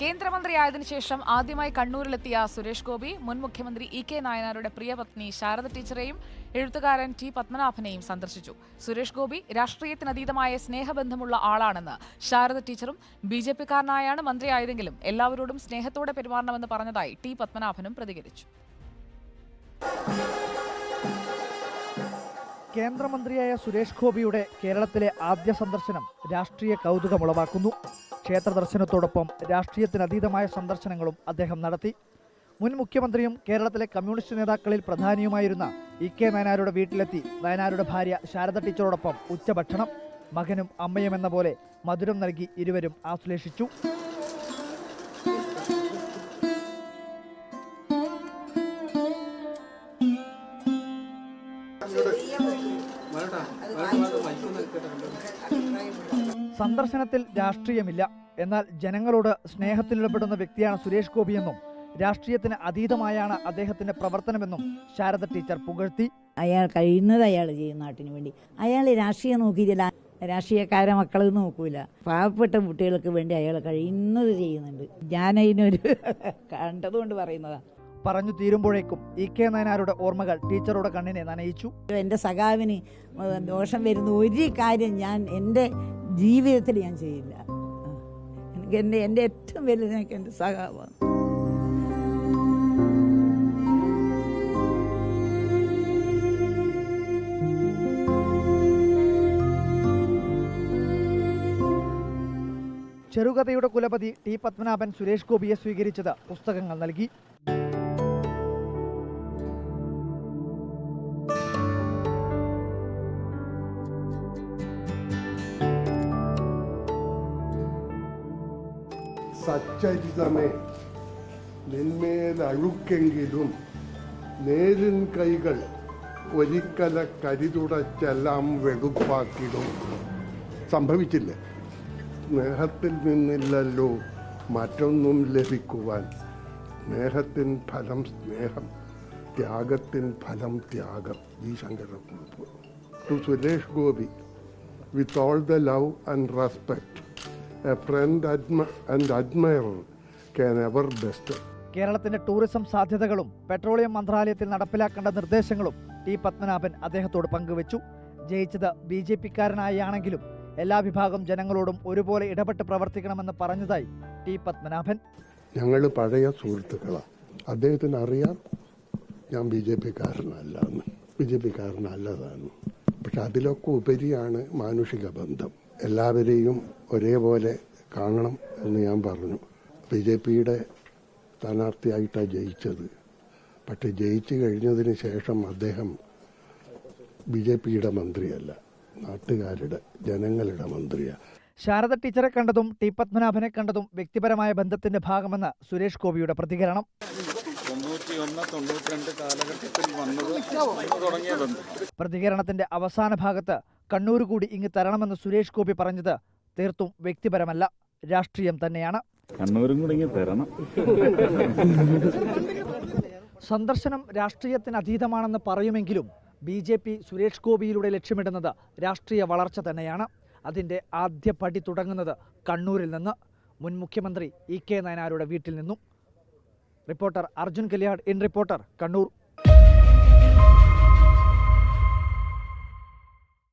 കേന്ദ്രമന്ത്രിയായതിനു ശേഷം ആദ്യമായി കണ്ണൂരിലെത്തിയ സുരേഷ് ഗോപി മുൻ മുഖ്യമന്ത്രി ഇ കെ നായനാരുടെ പ്രിയപത്നി ശാരദ ടീച്ചറെയും എഴുത്തുകാരൻ ടി പത്മനാഭനെയും സന്ദർശിച്ചു. സുരേഷ് ഗോപി രാഷ്ട്രീയത്തിനതീതമായ സ്നേഹബന്ധമുള്ള ആളാണെന്ന് ശാരദ ടീച്ചറും ബി ജെ പിക്കാരനായാണ് മന്ത്രിയായതെങ്കിലും എല്ലാവരോടും സ്നേഹത്തോടെ പെരുമാറണമെന്ന് പറഞ്ഞതായി ടി പത്മനാഭനും പ്രതികരിച്ചു. കേന്ദ്രമന്ത്രിയായ സുരേഷ് ഗോപിയുടെ കേരളത്തിലെ ആദ്യ സന്ദർശനം രാഷ്ട്രീയ കൗതുകമുളവാക്കുന്നു. ക്ഷേത്ര ദർശനത്തോടൊപ്പം രാഷ്ട്രീയത്തിനതീതമായ സന്ദർശനങ്ങളും അദ്ദേഹം നടത്തി. മുൻ മുഖ്യമന്ത്രിയും കേരളത്തിലെ കമ്മ്യൂണിസ്റ്റ് നേതാക്കളിൽ പ്രധാനിയുമായിരുന്ന ഇ കെ നയനാരുടെ വീട്ടിലെത്തി നയനാരുടെ ഭാര്യ ശാരദ ടീച്ചറോടൊപ്പം ഉച്ചഭക്ഷണം. മകനും അമ്മയും എന്ന പോലെ മധുരം നൽകി ഇരുവരും ആശ്ലേഷിച്ചു. സന്ദർശനത്തിൽ രാഷ്ട്രീയമില്ല. എന്നാൽ ജനങ്ങളോട് സ്നേഹത്തിലിടപെടുന്ന വ്യക്തിയാണ് സുരേഷ് ഗോപിയെന്നും രാഷ്ട്രീയത്തിന് അതീതമായാണ് അദ്ദേഹത്തിന്റെ പ്രവർത്തനമെന്നും ശാരദ ടീച്ചർ പുകഴ്ത്തി. അയാൾ കഴിയുന്നത് അയാൾ ചെയ്യും നാട്ടിന് വേണ്ടി. അയാൾ രാഷ്ട്രീയം നോക്കിയില്ല രാഷ്ട്രീയക്കാരെ മക്കൾ നോക്കൂല. പാവപ്പെട്ട കുട്ടികൾക്ക് വേണ്ടി അയാൾ കഴിയുന്നത് ചെയ്യുന്നുണ്ട്. ഞാനതിനൊരു കണ്ടതുകൊണ്ട് പറയുന്നതാണ് പറഞ്ഞു തീരുമ്പോഴേക്കും ഇ കെ നയനാരുടെ ഓർമ്മകൾ ടീച്ചറുടെ കണ്ണിനെ നനയിച്ചു. എന്റെ സഖാവിന് ദോഷം വരുന്ന ഒരു കാര്യം ഞാൻ എന്റെ ജീവിതത്തിൽ ഞാൻ ചെയ്യില്ല. എനിക്ക് എന്റെ എന്റെ ഏറ്റവും വലുത് എനിക്ക് എന്റെ സഖാവാണ്. ചെറുകഥയുടെ കുലപതി ടി പത്മനാഭൻ സുരേഷ് ഗോപിയെ സ്വീകരിച്ചത് പുസ്തകങ്ങൾ നൽകി. സച്ചരിതമേ നിന്മേൽ അഴുക്കെങ്കിലും നേരിൻ കൈകൾ ഒരിക്കല കരിതുടച്ചെല്ലാം വെടുപ്പാക്കിടും സംഭവിച്ചില്ല. സ്നേഹത്തിൽ നിന്നില്ലല്ലോ മറ്റൊന്നും ലഭിക്കുവാൻ. സ്നേഹത്തിൻ ഫലം സ്നേഹം ത്യാഗത്തിൻ ഫലം ത്യാഗം. ഈ Shankarakurup to Suresh Gopi with all the love and respect a friend and and admirer ever best കേരളത്തിന്റെ ടൂറിസം സാധ്യതകളും പെട്രോളിയം മന്ത്രാലയത്തിൽ നടപ്പിലാക്കേണ്ട നിർദ്ദേശങ്ങളും ടി പത്മനാഭൻ അദ്ദേഹത്തോട് പങ്കുവച്ചു. ജയിച്ചത് ബി ജെ പിക്കാരനായാണെങ്കിലും എല്ലാ വിഭാഗം ജനങ്ങളോടും ഒരുപോലെ ഇടപെട്ട് പ്രവർത്തിക്കണമെന്ന് പറഞ്ഞതായി ടി പത്മനാഭൻ. ഞങ്ങൾ പഴയ സുഹൃത്തുക്കളാണ് അദ്ദേഹത്തിന് അറിയാം ഞാൻ ബി ജെ പിക്കാരനല്ല എന്ന് ബി ജെ പിക്കാരനല്ലതാണ് പക്ഷെ അതിലൊക്കെ ഉപരിയാണ് മാനുഷിക ബന്ധം. എല്ലാവരെയും ഒരേപോലെ കാണണം എന്ന് ഞാൻ പറഞ്ഞു. ബി ജെ പിയുടെ സ്ഥാനാർത്ഥിയായിട്ടാണ് ജയിച്ചത്. പക്ഷെ ജയിച്ചു കഴിഞ്ഞതിന് ശേഷം അദ്ദേഹം ബി ജെ പിയുടെ മന്ത്രിയല്ല നാട്ടുകാരുടെ ജനങ്ങളുടെ മന്ത്രിയാണ് ശാരദ ടീച്ചറെ കണ്ടതും ടി പത്മനാഭനെ കണ്ടതും വ്യക്തിപരമായ ബന്ധത്തിന്റെ ഭാഗമെന്ന് സുരേഷ് ഗോപിയുടെ പ്രതികരണം. പ്രതികരണത്തിന്റെ അവസാന ഭാഗത്ത് കണ്ണൂർ കൂടി ഇങ്ങ് തരണമെന്ന് സുരേഷ് ഗോപി പറഞ്ഞത് തീർത്തും വ്യക്തിപരമല്ല രാഷ്ട്രീയം തന്നെയാണ്. കണ്ണൂരും കൂടി ഇങ്ങ് തരണം. സന്ദർശനം രാഷ്ട്രീയത്തിന് അതീതമാണെന്ന് പറയുമെങ്കിലും ബി ജെ പി സുരേഷ് ഗോപിയിലൂടെ ലക്ഷ്യമിടുന്നത് രാഷ്ട്രീയ വളർച്ച തന്നെയാണ്. അതിന്റെ ആദ്യ പടി തുടങ്ങുന്നത് കണ്ണൂരിൽ നിന്ന്. മുൻ മുഖ്യമന്ത്രി ഇ കെ നയനാരുടെ വീട്ടിൽ നിന്നും. Reporter Arjun Kalyad in reporter Kannur.